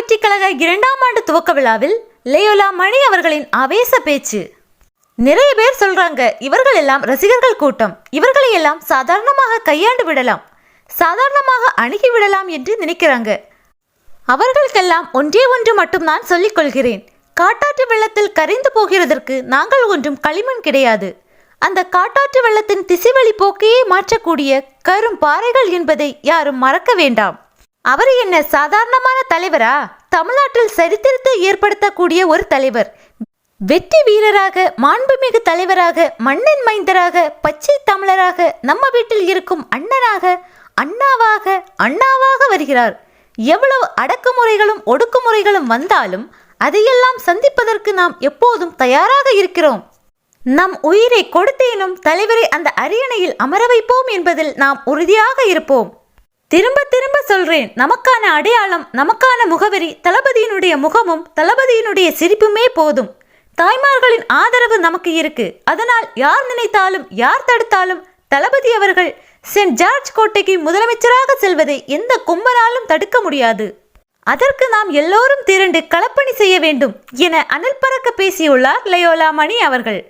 வெற்றி கழக இரண்டாம் ஆண்டு துவக்க விழாவில் லேயோலா மணி அவர்களின் ஆவேச பேச்சு. நிறைய பேர் சொல்றாங்க இவர்கள் எல்லாம் ரசிகர்கள் கூட்டம். இவர்களை எல்லாம் சாதாரணமாக கையாண்டு விடலாம். சாதாரணமாக அணுகி விடலாம் என்று நினைக்கிறாங்க. அவர்களுக்கெல்லாம் ஒன்றே ஒன்று மட்டும் நான் சொல்லிக் கொள்கிறேன். காட்டாற்று வெள்ளத்தில் கரைந்து போகிறதற்கு நாங்கள் ஒன்றும் களிமண் கிடையாது. அந்த காட்டாற்று வெள்ளத்தின் திசைவழி போக்கையே மாற்றக்கூடிய கரும் பாறைகள் என்பதை யாரும் மறக்க வேண்டாம். அவர் என்ன சாதாரணமான தலைவரா? தமிழ்நாட்டில் சரித்திரத்தை ஏற்படுத்தக்கூடிய ஒரு தலைவர். வெற்றி வீரராக மாண்புமிகு தலைவராக மன்னன் மைந்தராக பச்சை தமிழராக நம்ம வீட்டில் இருக்கும் அண்ணனாக அண்ணாவாக அண்ணாவாக வருகிறார். எவ்வளவு அடக்குமுறைகளும் ஒடுக்குமுறைகளும் வந்தாலும் அதையெல்லாம் சந்திப்பதற்கு நாம் எப்போதும் தயாராக இருக்கிறோம். நம் உயிரை கொடுத்தேனும் தலைவரை அந்த அரியணையில் அமர வைப்போம் என்பதில் நாம் உறுதியாக இருப்போம். திரும்ப திரும்ப சொல்றேன். நமக்கான அடையாளம் நமக்கான முகவரி தளபதியினுடைய முகமும் தளபதியினுடைய சிரிப்புமே போதும். தாய்மார்களின் ஆதரவு நமக்கு இருக்கு. அதனால் யார் நினைத்தாலும் யார் தடுத்தாலும் தளபதி அவர்கள் சென்ட் ஜார்ஜ் கோட்டைக்கு முதலமைச்சராக செல்வதை எந்த கும்பலாலும் தடுக்க முடியாது. அதற்கு நாம் எல்லோரும் திரண்டு களப்பணி செய்ய வேண்டும் என அனல் பறக்க பேசியுள்ளார் லயோலா மணி அவர்கள்.